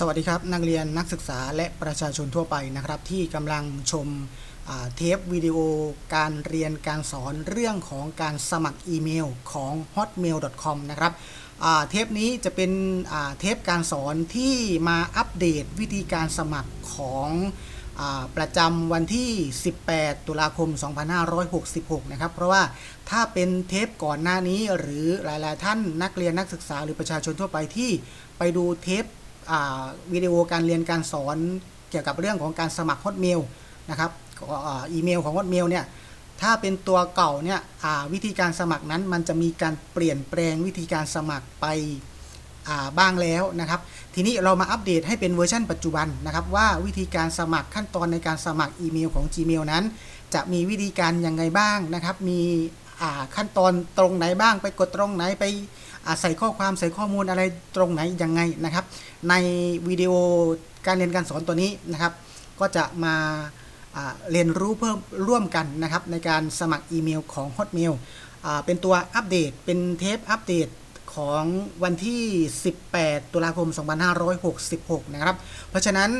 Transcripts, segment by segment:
สวัสดีครับ นักเรียนนักศึกษาและประชาชนทั่วไปนะครับ ที่กำลังชมเทปวิดีโอการเรียนการสอนเรื่องของการสมัครอีเมลของ hotmail.com นะครับเทปนี้จะเป็นเทปการสอนที่มาอัปเดตวิธีการสมัครของอประจำวันที่ 18 ตุลาคม 2566 นะครับ เพราะว่าถ้าเป็นเทปก่อนหน้านี้หรือหลาย ๆ ท่านนักเรียนนักศึกษาหรือประชาชนทั่วไปที่ไปดูเทป วิดีโอการเรียนการสอนเกี่ยวกับเรื่องของการสมัคร Hotmail นะครับอีเมลของ Hotmail เนี่ยถ้าเป็นตัวเก่าเนี่ยวิธีการสมัครนั้นมันจะมีการเปลี่ยนแปลงวิธีการสมัครไปบ้างแล้วนะครับ ทีนี้เรามาอัปเดตให้เป็นเวอร์ชันปัจจุบันนะครับ ว่าวิธีการสมัครขั้นตอนในการสมัครอีเมลของ Gmail นั้น จะมีวิธีการยังไงบ้างนะครับ มีขั้นตอนตรงไหนบ้างไปกดตรงไหนไป ใส่ข้อความใส่ข้อมูลอะไรตรงไหนยังไงนะครับ ในวิดีโอการเรียนการสอนตัวนี้นะครับ ก็จะมาเรียนรู้เพิ่มร่วมกันนะครับ ในการสมัครอีเมลของ Hotmail อเป็นตัวอัปเดตเป็นเทปอัปเดตของวันที่ 18 ตุลาคม 2566 นะครับ เพราะฉะนั้น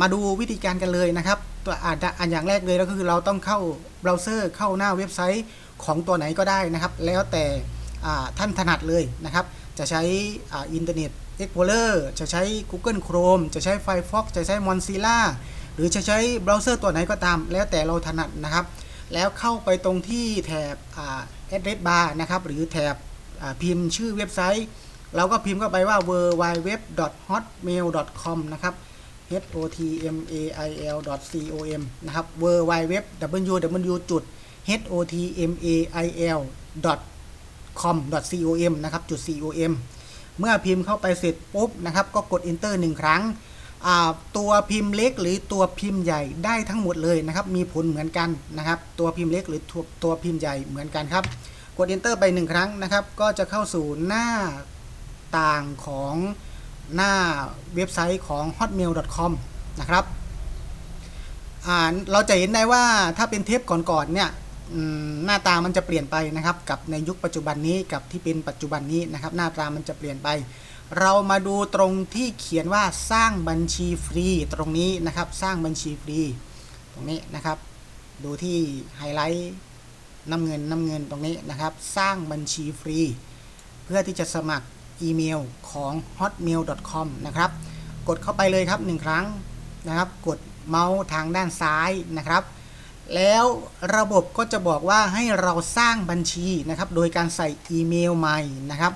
มาดูวิธีการกันเลยนะครับ ตัวอ่าอันอย่างแรกเลยก็คือเราต้องเข้าเบราว์เซอร์เข้าหน้าเว็บไซต์ของตัวไหนก็ได้นะครับ แล้วแต่ ท่านถนัดเลยนะครับ จะใช้อินเทอร์เน็ต Explorer จะใช้ Google Chrome จะใช้ Firefox จะใช้ Mozilla หรือจะใช้เบราว์เซอร์ตัวไหนก็ตาม แล้วแต่เราถนัดนะครับ แล้วเข้าไปตรงที่แถบอ่า address bar นะครับ หรือแถบพิมพ์ชื่อเว็บไซต์ เราก็พิมพ์เข้าไปว่า www.hotmail.com นะครับ h o t m a i l com นะครับ www com com นะครับจุด com เมื่อพิมพ์เข้าไปเสร็จปุ๊บนะครับ ก็กด enter หนึ่งครั้ง ตัวพิมพ์เล็กหรือตัวพิมพ์ใหญ่ได้ทั้งหมดเลยนะครับ มีผลเหมือนกันนะครับ ตัวพิมพ์เล็กหรือตัวตัวพิมพ์ใหญ่เหมือนกันครับ กด enter ไปหนึ่งครั้งนะครับ ก็จะเข้าสู่หน้าต่างของหน้าเว็บไซต์ของ hotmail.com นะครับอ่าเราจะเห็นได้ว่าถ้าเป็นเทปก่อนๆเนี่ย หน้าตามันจะเปลี่ยนไปนะครับ กับในยุคปัจจุบันนี้กับที่เป็นปัจจุบันนี้นะครับ หน้าตามันจะเปลี่ยนไป เรามาดูตรงที่เขียนว่าสร้างบัญชีฟรีตรงนี้นะครับ สร้างบัญชีฟรี ตรงนี้นะครับ ดูที่ไฮไลท์น้ำเงินน้ำเงินตรงนี้นะครับ สร้างบัญชีฟรี เพื่อที่จะสมัครอีเมลของ hotmail.com นะครับ กดเข้าไปเลยครับหนึ่งครั้งนะครับ กดเมาส์ทางด้านซ้ายนะครับ แล้วระบบก็จะบอกว่าให้เราสร้างบัญชีนะครับ โดยการใส่อีเมลใหม่นะครับ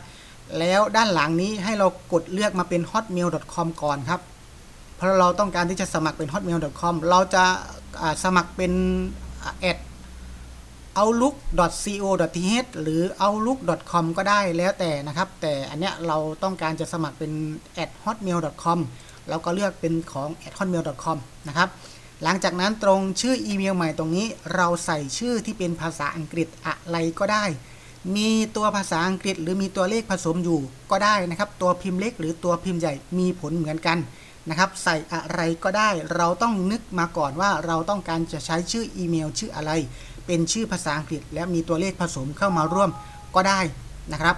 แล้วด้านหลังนี้ให้เรากดเลือกมาเป็น hotmail.com ก่อนครับ เพราะเราต้องการที่จะสมัครเป็น hotmail.com เราจะาสมัครเป็นแอด outlook.co.th หรือ outlook.com ก็ได้แล้วแต่นะครับ แต่อันเนี้ยเราต้องการจะสมัครเป็น at hotmail.com เราก็เลือกเป็นของ at hotmail.com นะครับ หลังจากนั้นตรงชื่ออีเมลใหม่ตรงนี้ เราใส่ชื่อที่เป็นภาษาอังกฤษอะไรก็ได้ มีตัวภาษาอังกฤษหรือมีตัวเลขผสมอยู่ก็ได้นะครับ ตัวพิมพ์เล็กหรือตัวพิมพ์ใหญ่มีผลเหมือนกันนะครับ ใส่อะไรก็ได้ เราต้องนึกมาก่อนว่าเราต้องการจะใช้ชื่ออีเมลชื่ออะไร เป็นชื่อภาษาอังกฤษ และมีตัวเลขผสมเข้ามาร่วมก็ได้นะครับ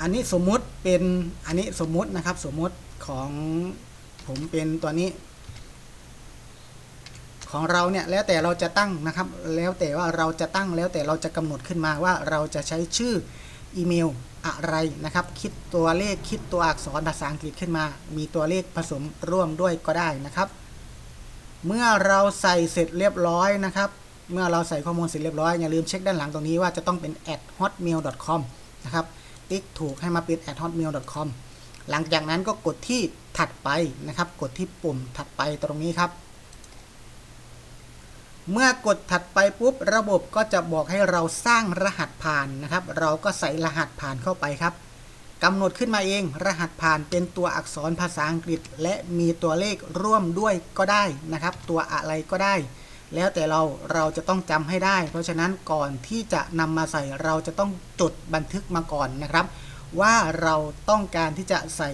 อันนี้สมมุติเป็นอันนี้สมมุตินะครับสมมุติของผมเป็นตัวนี้ ของเราเนี่ยแล้วแต่เราจะตั้งนะครับ แล้วแต่ว่าเราจะตั้งแล้วแต่เราจะกำหนดขึ้นมาว่าเราจะใช้ชื่ออีเมลอะไรนะครับ คิดตัวเลขคิดตัวอักษรภาษาอังกฤษขึ้นมา มีตัวเลขผสมร่วมด้วยก็ได้นะครับ เมื่อเราใส่เสร็จเรียบร้อยนะครับ เมื่อเราใส่ข้อมูลเสร็จเรียบร้อยอย่าลืมเช็คด้านหลังตรงนี้ว่าจะต้องเป็น at hotmail.com นะครับติ๊กถูกให้มาเป็น at hotmail.com หลังจากนั้นก็กดที่ถัดไปนะครับ กดที่ปุ่มถัดไปตรงนี้ครับ เมื่อกดถัดไปปุ๊บระบบก็จะบอกให้เราสร้างรหัสผ่านนะครับ เราก็ใส่รหัสผ่านเข้าไปครับกำหนดขึ้นมาเอง รหัสผ่านเป็นตัวอักษรภาษาอังกฤษ และมีตัวเลขร่วมด้วยก็ได้นะครับ ตัวอะไรก็ได้ แล้วแต่เราเราจะต้องจำให้ได้ เพราะฉะนั้นก่อนที่จะนำมาใส่เราจะต้องจดบันทึกมาก่อนนะครับ ว่าเราต้องการที่จะใส่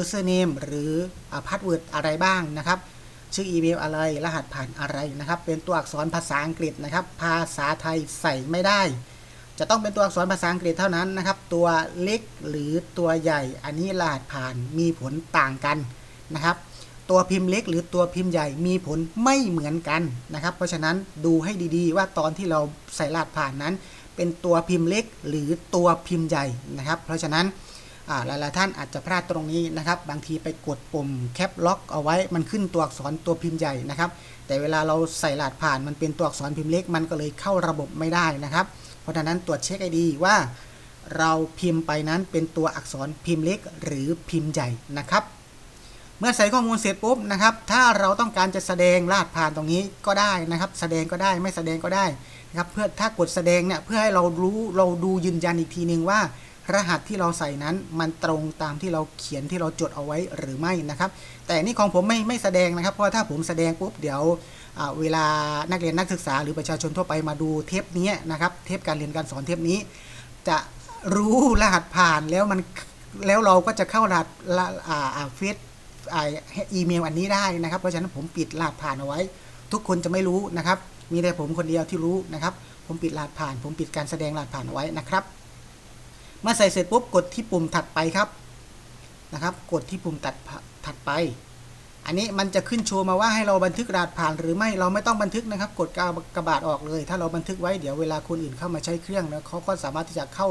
username หรือ password อะไรบ้างนะครับ ชื่ออีเมลอะไร รหัสผ่านอะไรนะครับ เป็นตัวอักษรภาษาอังกฤษนะครับ ภาษาไทยใส่ไม่ได้ จะต้องเป็นตัวอักษรภาษาอังกฤษเท่านั้นนะครับ ตัวเล็กหรือตัวใหญ่ อันนี้รหัสผ่านมีผลต่างกันนะครับ ตัวพิมพ์เล็กหรือตัวพิมพ์ใหญ่มีผลไม่เหมือนกันนะครับ เพราะฉะนั้นดูให้ดีๆ ว่าตอนที่เราใส่รหัสผ่านนั้น เป็นตัวพิมพ์เล็กหรือตัวพิมพ์ใหญ่นะครับ เพราะฉะนั้น หลายๆท่านอาจจะพลาดตรงนี้นะครับ บางทีไปกดปุ่มแคปล็อกเอาไว้มันขึ้นตัวอักษรตัวพิมพ์ใหญ่นะครับ แต่เวลาเราใส่รหัสผ่านมันเป็นตัวอักษรพิมพ์เล็ก มันก็เลยเข้าระบบไม่ได้นะครับ เพราะฉะนั้นตรวจเช็คให้ดีว่า เราพิมพ์ไปนั้นเป็นตัวอักษรพิมพ์เล็ก หรือพิมพ์ใหญ่นะครับ เมื่อใส่ข้อมูลเสร็จปุ๊บนะครับ ถ้าเราต้องการจะแสดงรหัสผ่านตรงนี้ก็ได้นะครับ แสดงก็ได้ไม่แสดงก็ได้นะครับ เพื่อถ้ากดแสดงเนี่ยเพื่อให้เรารู้เราดูยืนยันอีกทีนึงว่า รหัสที่เราใส่นั้นมันตรงตามที่เราเขียนที่เราจดเอาไว้หรือไม่นะครับ แต่นี่ของผมไม่ไม่แสดงนะครับ เพราะว่าถ้าผมแสดงปุ๊บเดี๋ยวเวลานักเรียนนักศึกษา หรือประชาชนทั่วไปมาดูเทปนี้นะครับ เทปการเรียนการสอนเทปนี้ จะรู้รหัสผ่านแล้วมันแล้วเราก็จะเข้ารหัสล่าอ่าเฟซอีเมลอันนี้ได้นะครับ เพราะฉะนั้นผมปิดรหัสผ่านเอาไว้ ทุกคนจะไม่รู้นะครับ มีแต่ผมคนเดียวที่รู้นะครับ ผมปิดรหัสผ่าน ผมปิดการแสดงรหัสผ่านเอาไว้นะครับ เมื่อใส่เสร็จปุ๊บกดที่ปุ่มถัดไปครับนะครับ กดที่ปุ่มตัดถัดไป อันนี้มันจะขึ้นโชว์มาว่าให้เราบันทึกรหัสผ่านหรือไม่เราไม่ต้องบันทึกนะครับ กดกากระบาดออกเลย ถ้าเราบันทึกไว้เดี๋ยวเวลาคนอื่นเข้ามาใช้เครื่องนะเขาก็สามารถที่จะเข้า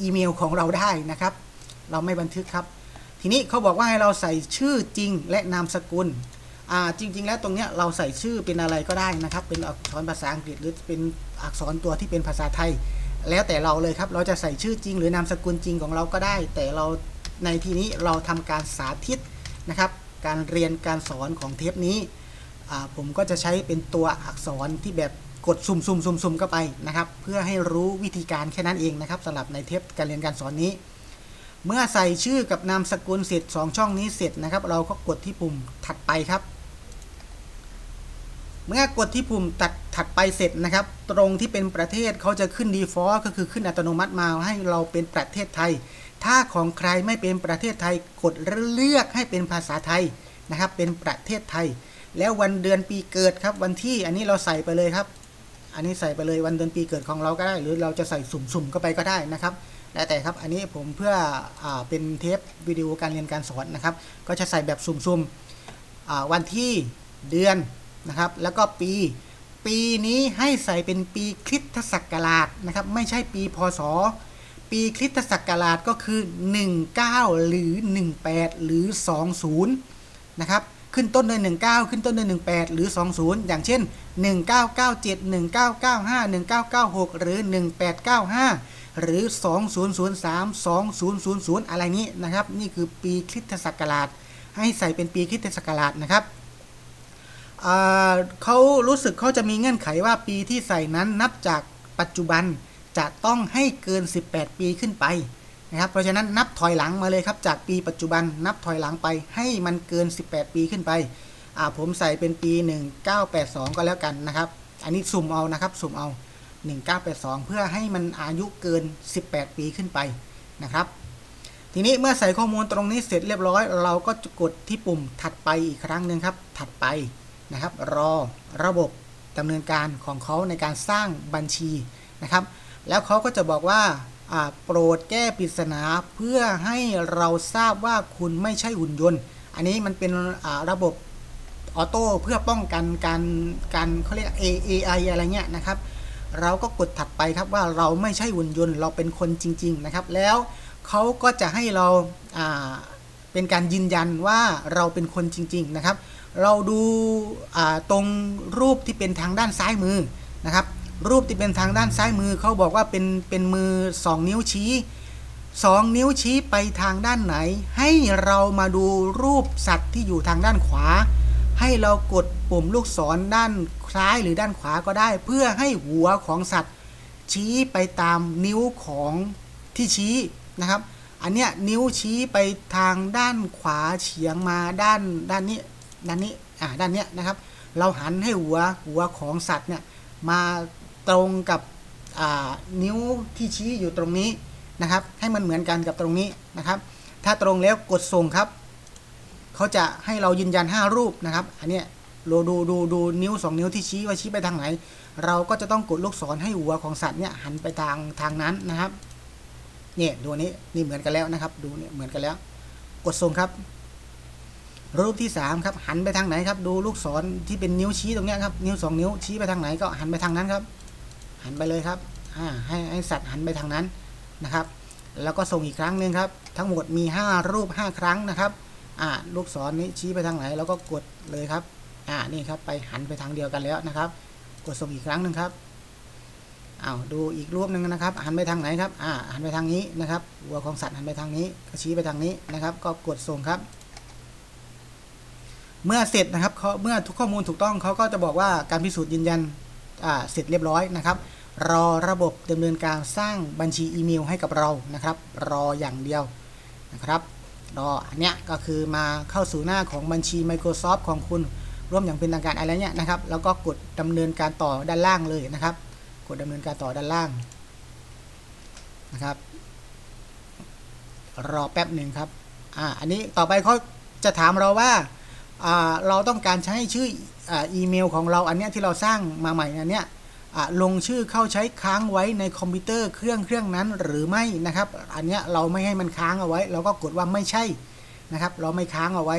อีเมลของเราได้นะครับ เราไม่บันทึกครับ ทีนี้เขาบอกว่าให้เราใส่ชื่อจริงและนามสกุลอ่าจริง ๆ แล้วตรงเนี้ยเราใส่ชื่อเป็นอะไรก็ได้นะครับ เป็นอักษรภาษาอังกฤษหรือเป็นอักษรตัวที่เป็นภาษาไทย แล้วแต่เราเลยครับเราจะใส่ชื่อจริง หรือนามสกุลจริงของเราก็ได้ แต่เราในที่นี้เราทำการสาธิตนะครับ การเรียนการสอนของเทปนี้ผมก็จะใช้เป็นตัวอักษรที่แบบกดซุ่มซุ่มซุ่มซุ่มเข้าไปนะครับ เพื่อให้รู้วิธีการแค่นั้นเองนะครับสำหรับในเทปการเรียนการสอนนี้ เมื่อใส่ชื่อกับนามสกุลเสร็จ2ช่องนี้เสร็จนะครับ เราก็กดที่ปุ่มถัดไปครับ เมื่อกดที่ปุ่มตัดถัดไปเสร็จนะครับ ตรงที่เป็นประเทศเขาจะขึ้น default ก็คือขึ้นอัตโนมัติมาให้เราเป็นประเทศไทย ถ้าของใครไม่เป็นประเทศไทยกดเลือกให้เป็นภาษาไทยนะครับ เป็นประเทศไทย แล้ววันเดือนปีเกิดครับ วันที่อันนี้เราใส่ไปเลยครับ อันนี้ใส่ไปเลยวันเดือนปีเกิดของเราก็ได้ หรือเราจะใส่สุ่มๆก็ไปก็ได้นะครับแล้วแต่ครับ อันนี้ผมเพื่ออเป็นเทปวิดีโอการเรียนการสอนนะครับ ก็จะใส่แบบสุ่มๆวันที่เดือนนะครับ แล้วก็ปี ปีนี้ให้ใส่เป็นปีคริสตศักราชนะครับ ไม่ใช่ปีพศ ปีคริสตศักราชก็คือ 19 หรือ 18 หรือ 20 นะครับ ขึ้นต้นด้วย 19 ขึ้นต้นด้วย 18 หรือ 20 อย่างเช่น 1997 1995 1996 หรือ 1895 หรือ 2003 2000 อะไรนี้นะครับ นี่คือปีคริสตศักราช ให้ใส่เป็นปีคริสตศักราชนะครับ เขารู้สึกเขาจะมีเงื่อนไขว่าปีที่ใส่นั้นนับจากปัจจุบันจะต้องให้เกิน 18 ปีขึ้นไปนะครับเพราะฉะนั้นนับถอยหลังมาเลยครับ จากปีปัจจุบันนับถอยหลังไปให้มันเกิน 18 ปีขึ้นไปผมใส่เป็นปี 1982 ก็แล้วกันนะครับ อันนี้สุ่มเอานะครับสุ่มเอา 1982 เพื่อให้มันอายุเกิน 18 ปีขึ้นไปนะครับ ทีนี้เมื่อใส่ข้อมูลตรงนี้เสร็จเรียบร้อย เราก็จะกดที่ปุ่มถัดไปอีกครั้งหนึ่งครับถัดไป นะครับ รอระบบดำเนินการของเขาในการสร้างบัญชีนะครับ แล้วเขาก็จะบอกว่าโปรดแก้ปริศนาเพื่อให้เราทราบว่าคุณไม่ใช่หุ่นยนต์ อันนี้มันเป็นระบบออโต้เพื่อป้องกันการการเขาเรียก AI อะไรเงี้ยนะครับ เราก็กดถัดไปครับว่าเราไม่ใช่หุ่นยนต์ เราเป็นคนจริง ๆ นะครับ แล้วเขาก็จะให้เราา เป็นการยืนยันว่าเราเป็นคนจริง ๆ นะครับ เราดูตรงรูปที่เป็นทางด้านซ้ายมือนะครับ รูปที่เป็นทางด้านซ้ายมือเขาบอกว่าเป็นเป็นมือ 2 นิ้วชี้ 2 นิ้วชี้ไปทางด้านไหน ให้เรามาดูรูปสัตว์ที่อยู่ทางด้านขวา ให้เรากดปุ่มลูกศรด้านซ้ายหรือด้านขวาก็ได้ เพื่อให้หัวของสัตว์ชี้ไปตามนิ้วของที่ชี้นะครับ อันเนี้ยนิ้วชี้ไปทางด้านขวาเฉียงมาด้านด้านนี้ด้านนี้อ่าด้านเนี้ยนะครับ เราหันให้หัวหัวของสัตว์เนี่ยมาตรงกับอ่านิ้วที่ชี้อยู่ตรงนี้นะครับ ให้มันเหมือนกันกับตรงนี้นะครับ ถ้าตรงแล้วกดส่งครับ เขาจะให้เรายืนยัน 5 รูปนะครับ อันเนี้ยเราดูดูดูนิ้วสองนิ้วที่ชี้ว่าชี้ไปทางไหน เราก็จะต้องกดลูกศรให้หัวของสัตว์เนี่ยหันไปทางทางนั้นนะครับ เนี่ยดูนี้นี่เหมือนกันแล้วนะครับ ดูเนี่ยเหมือนกันแล้ว กดส่งครับ รูปที่สามครับหันไปทางไหนครับ ดูลูกศรที่เป็นนิ้วชี้ตรงนี้ครับนิ้วสองนิ้วชี้ไปทางไหนก็หันไปทางนั้นครับ หันไปเลยครับอ่าให้ให้สัตว์หันไปทางนั้นนะครับ แล้วก็ส่งอีกครั้งหนึ่งครับ ทั้งหมดมี 5 รูป 5 ครั้งนะครับอ่าลูกศรนี้ชี้ไปทางไหนแล้วก็กดเลยครับอ่านี่ครับไปหันไปทางเดียวกันแล้วนะครับ กดส่งอีกครั้งหนึ่งครับ อ้าวดูอีกรูปหนึ่งนะครับหันไปทางไหนครับอ่าหันไปทางนี้นะครับหัวของสัตว์หันไปทางนี้ก็ชี้ไปทางนี้นะครับ ก็กดส่งครับ เมื่อเสร็จนะครับเขาเมื่อทุกข้อมูลถูกต้องเขาก็จะบอกว่าการพิสูจน์ยืนยันอ่าเสร็จเรียบร้อยนะครับ รอระบบดำเนินการสร้างบัญชีอีเมลให้กับเรานะครับ รออย่างเดียวนะครับรออันเนี้ยก็คือมาเข้าสู่หน้าของบัญชี Microsoft ของคุณร่วมอย่างเป็นทางการอะไรเนี้ยนะครับ แล้วก็กดดำเนินการต่อด้านล่างเลยนะครับ กดดำเนินการต่อด้านล่างนะครับ รอแป๊บหนึ่งครับอ่าอันนี้ต่อไปเขาจะถามเราว่าอ่าเราต้องการใช้ชื่ออ่าอีเมลของเราอันเนี้ยที่เราสร้างมาใหม่อันเนี้ยอะลงชื่อเข้าใช้ค้างไว้ในคอมพิวเตอร์เครื่องเครื่องนั้นหรือไม่นะครับ อันเนี้ยเราไม่ให้มันค้างเอาไว้ เราก็กดว่าไม่ใช่นะครับ เราไม่ค้างเอาไว้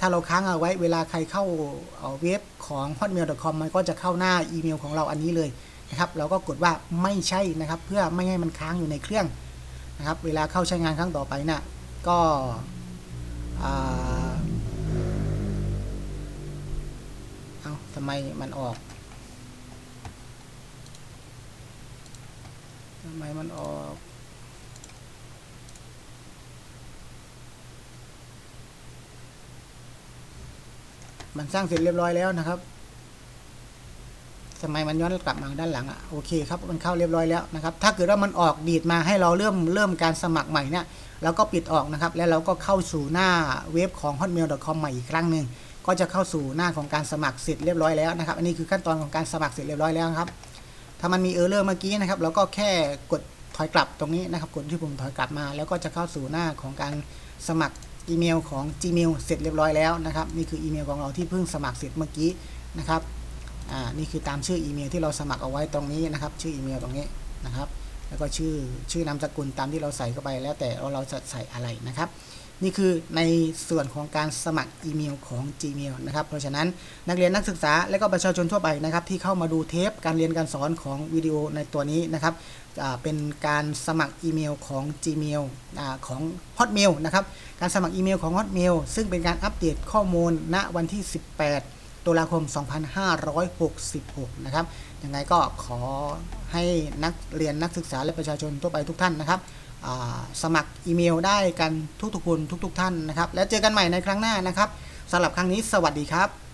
ถ้าเราค้างเอาไว้ เวลาใครเข้าเว็บของ hotmail.com มันก็จะเข้าหน้าอีเมลของเราอันนี้เลย นะครับเราก็กดว่าไม่ใช่นะครับ เพื่อไม่ให้มันค้างอยู่ในเครื่องนะครับ เวลาเข้าใช้งานครั้งต่อไปน่ะก็เอาทำไมมันออกทำไมมันออกมันสร้างเสร็จเรียบร้อยแล้วนะครับ ทำไมมันย้อนกลับมาด้านหลังอะโอเคครับมันเข้าเรียบร้อยแล้วนะครับ ถ้าเกิดว่ามันออกดีดมาให้เราเริ่มเริ่มการสมัครใหม่เนี่ยเราก็ปิดออกนะครับ แล้วเราก็เข้าสู่หน้าเว็บของ hotmail.com ใหม่อีกครั้งหนึ่งก็จะเข้าสู่หน้าของการสมัครเสร็จเรียบร้อยแล้วนะครับ อันนี้คือขั้นตอนของการสมัครเสร็จเรียบร้อยแล้วครับ ถ้ามันมีเออร์เลอร์เมื่อกี้นะครับเราก็แค่กดถอยกลับตรงนี้นะครับ กดที่ปุ่มถอยกลับมา แล้วก็จะเข้าสู่หน้าของการสมัครอีเมลของ Gmail เสร็จเรียบร้อยแล้วนะครับ นี่คืออีเมลของเราที่เพิ่งสมัครเสร็จเมื่อกี้นะครับ อ่านี่คือตามชื่ออีเมลที่เราสมัครเอาไว้ตรงนี้นะครับ ชื่ออีเมลตรงนี้นะครับ แล้วก็ชื่อชื่อนามสกุลตามที่เราใส่เข้าไป แล้วแต่เราจะใส่อะไรนะครับ นี่คือในส่วนของการสมัครอีเมลของ Gmail นะครับ เพราะฉะนั้นนักเรียนนักศึกษาและก็ประชาชนทั่วไปนะครับ ที่เข้ามาดูเทปการเรียนการสอนของวิดีโอในตัวนี้นะครับอ่าเป็นการสมัครอีเมลของ Gmail อาของ Hotmail นะครับ การสมัครอีเมลของ Hotmail ซึ่งเป็นการอัปเดตข้อมูลณวันที่ 18 ตุลาคม 2566 นะครับ ยังไงก็ขอให้นักเรียนนักศึกษาและประชาชนทั่วไปทุกท่านนะครับ สมัครอีเมลได้กันทุกๆคนทุกๆท่านนะครับ แล้วเจอกันใหม่ในครั้งหน้านะครับสำหรับครั้งนี้สวัสดีครับ